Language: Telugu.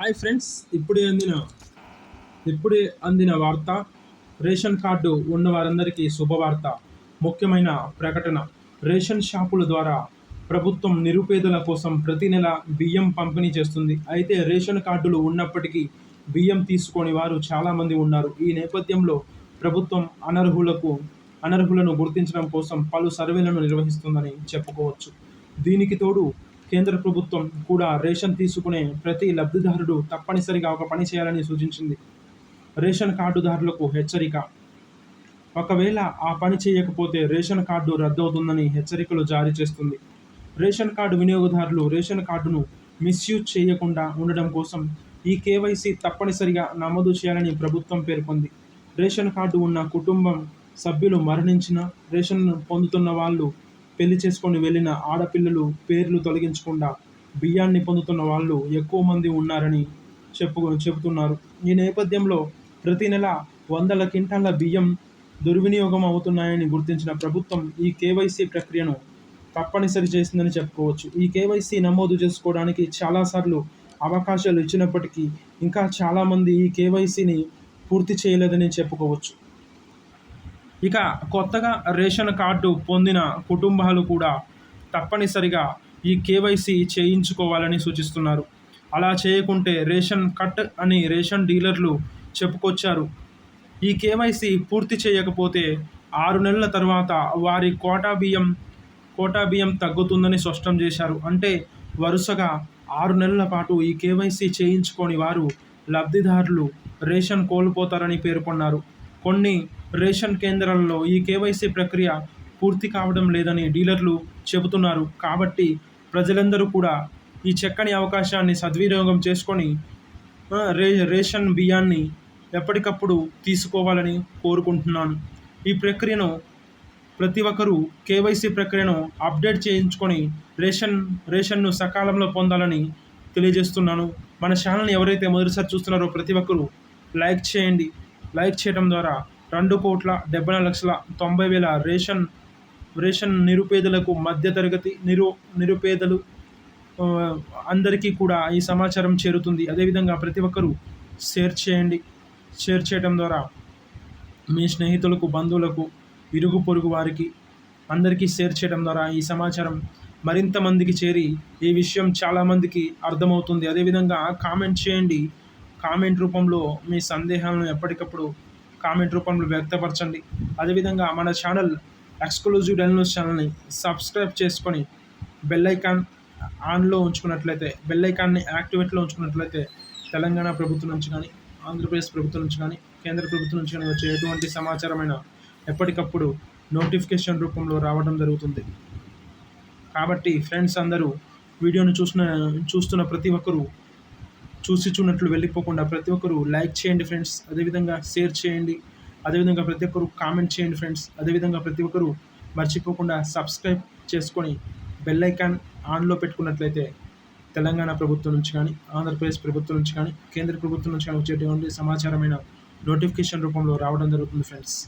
హాయ్ ఫ్రెండ్స్ ఇప్పుడే అందిన ఇప్పుడే అందిన వార్త రేషన్ కార్డు ఉన్న వారందరికీ శుభవార్త. ముఖ్యమైన ప్రకటన రేషన్ షాపుల ద్వారా ప్రభుత్వం నిరుపేదల కోసం ప్రతి నెల బియ్యం పంపిణీ చేస్తుంది. అయితే రేషన్ కార్డులు ఉన్నప్పటికీ బియ్యం తీసుకొని వారు చాలామంది ఉన్నారు. ఈ నేపథ్యంలో ప్రభుత్వం అనర్హులకు అనర్హులను గుర్తించడం కోసం పలు సర్వేలను నిర్వహిస్తుందని చెప్పుకోవచ్చు. దీనికి తోడు కేంద్ర ప్రభుత్వం కూడా రేషన్ తీసుకునే ప్రతి లబ్ధిదారుడు తప్పనిసరిగా ఒక పని చేయాలని సూచించింది. రేషన్ కార్డుదారులకు హెచ్చరిక. ఒకవేళ ఆ పని చేయకపోతే రేషన్ కార్డు రద్దవుతుందని హెచ్చరికలు జారీ చేస్తుంది. రేషన్ కార్డు వినియోగదారులు రేషన్ కార్డును మిస్యూజ్ చేయకుండా ఉండడం కోసం ఈ కేవైసీ తప్పనిసరిగా నమోదు చేయాలని ప్రభుత్వం పేర్కొంది. రేషన్ కార్డు ఉన్న కుటుంబం సభ్యులు మరణించిన రేషన్ పొందుతున్న వాళ్ళు పెళ్ళి చేసుకొని వెళ్ళిన ఆడపిల్లలు పేర్లు తొలగించకుండా బియ్యాన్ని పొందుతున్న వాళ్ళు ఎక్కువ మంది ఉన్నారని చెప్పు చెబుతున్నారు. ఈ నేపథ్యంలో ప్రతి నెల వందల క్వింటాల బియ్యం దుర్వినియోగం అవుతున్నాయని గుర్తించిన ప్రభుత్వం ఈ కేవైసీ ప్రక్రియను తప్పనిసరి చేసిందని చెప్పుకోవచ్చు. ఈ కేవైసీ నమోదు చేసుకోవడానికి చాలాసార్లు అవకాశాలు ఇచ్చినప్పటికీ ఇంకా చాలామంది ఈ కేవైసీని పూర్తి చేయలేదని చెప్పుకోవచ్చు. ఇక కొత్తగా రేషన్ కార్డు పొందిన కుటుంబాలు కూడా తప్పనిసరిగా ఈ కేవైసీ చేయించుకోవాలని సూచిస్తున్నారు. అలా చేయకుంటే రేషన్ కట్ అని రేషన్ డీలర్లు చెప్పుకొచ్చారు. ఈ కేవైసీ పూర్తి చేయకపోతే ఆరు నెలల తర్వాత వారి కోటా బియ్యం కోటా బియ్యం తగ్గుతుందని స్పష్టం చేశారు. అంటే వరుసగా ఆరు నెలల పాటు ఈ కేవైసీ చేయించుకొని వారు లబ్ధిదారులు రేషన్ కోల్పోతారని పేర్కొన్నారు. కొన్ని రేషన్ కేంద్రాలలో ఈ కేవైసీ ప్రక్రియ పూర్తి కావడం లేదని డీలర్లు చెబుతున్నారు. కాబట్టి ప్రజలందరూ కూడా ఈ చక్కని అవకాశాన్ని సద్వినియోగం చేసుకొని రే రేషన్ బియ్యాన్ని ఎప్పటికప్పుడు తీసుకోవాలని కోరుకుంటున్నాను. ఈ ప్రక్రియను ప్రతి ఒక్కరూ కేవైసీ ప్రక్రియను అప్డేట్ చేయించుకొని రేషన్ రేషన్ను సకాలంలో పొందాలని తెలియజేస్తున్నాను. మన ఛానల్ని ఎవరైతే మొదటిసారి చూస్తున్నారో ప్రతి ఒక్కరూ లైక్ చేయండి. లైక్ చేయడం ద్వారా రెండు కోట్ల డెబ్బై లక్షల తొంభై వేల రేషన్ రేషన్ నిరుపేదలకు మధ్యతరగతి నిరు నిరుపేదలు అందరికీ కూడా ఈ సమాచారం చేరుతుంది. అదేవిధంగా ప్రతి ఒక్కరూ షేర్ చేయండి. షేర్ చేయడం ద్వారా మీ స్నేహితులకు బంధువులకు ఇరుగు పొరుగు వారికి అందరికీ షేర్ చేయడం ద్వారా ఈ సమాచారం మరింత మందికి చేరి ఈ విషయం చాలామందికి అర్థమవుతుంది. అదేవిధంగా కామెంట్ చేయండి. కామెంట్ రూపంలో మీ సందేహాలను ఎప్పటికప్పుడు కామెంట్ రూపంలో వ్యక్తపరచండి. అదేవిధంగా మన ఛానల్ ఎక్స్క్లూజివ్ డెల్ న్యూస్ ఛానల్ని సబ్స్క్రైబ్ చేసుకొని బెల్ ఐకాన్ ఆన్లో ఉంచుకున్నట్లయితే బెల్ ఐకాన్ని యాక్టివేట్లో ఉంచుకున్నట్లయితే తెలంగాణ ప్రభుత్వం నుంచి కానీ ఆంధ్రప్రదేశ్ ప్రభుత్వం నుంచి కానీ కేంద్ర ప్రభుత్వం నుంచి కానీ వచ్చే ఎటువంటి సమాచారమైన ఎప్పటికప్పుడు నోటిఫికేషన్ రూపంలో రావడం జరుగుతుంది. కాబట్టి ఫ్రెండ్స్ అందరూ వీడియోను చూసిన చూస్తున్న ప్రతి ఒక్కరూ చూసి చూడనట్లు వెళ్ళిపోకుండా ప్రతి ఒక్కరు లైక్ చేయండి ఫ్రెండ్స్ అదేవిధంగా షేర్ చేయండి. అదేవిధంగా ప్రతి ఒక్కరు కామెంట్ చేయండి ఫ్రెండ్స్ అదేవిధంగా ప్రతి ఒక్కరు మర్చిపోకుండా సబ్స్క్రైబ్ చేసుకొని బెల్ ఐకాన్ ఆన్లో పెట్టుకున్నట్లయితే తెలంగాణ ప్రభుత్వం నుంచి కానీ ఆంధ్రప్రదేశ్ ప్రభుత్వం నుంచి కానీ కేంద్ర ప్రభుత్వం నుంచి కానీ వచ్చేటువంటి సమాచారమైన నోటిఫికేషన్ రూపంలో రావడం జరుగుతుంది ఫ్రెండ్స్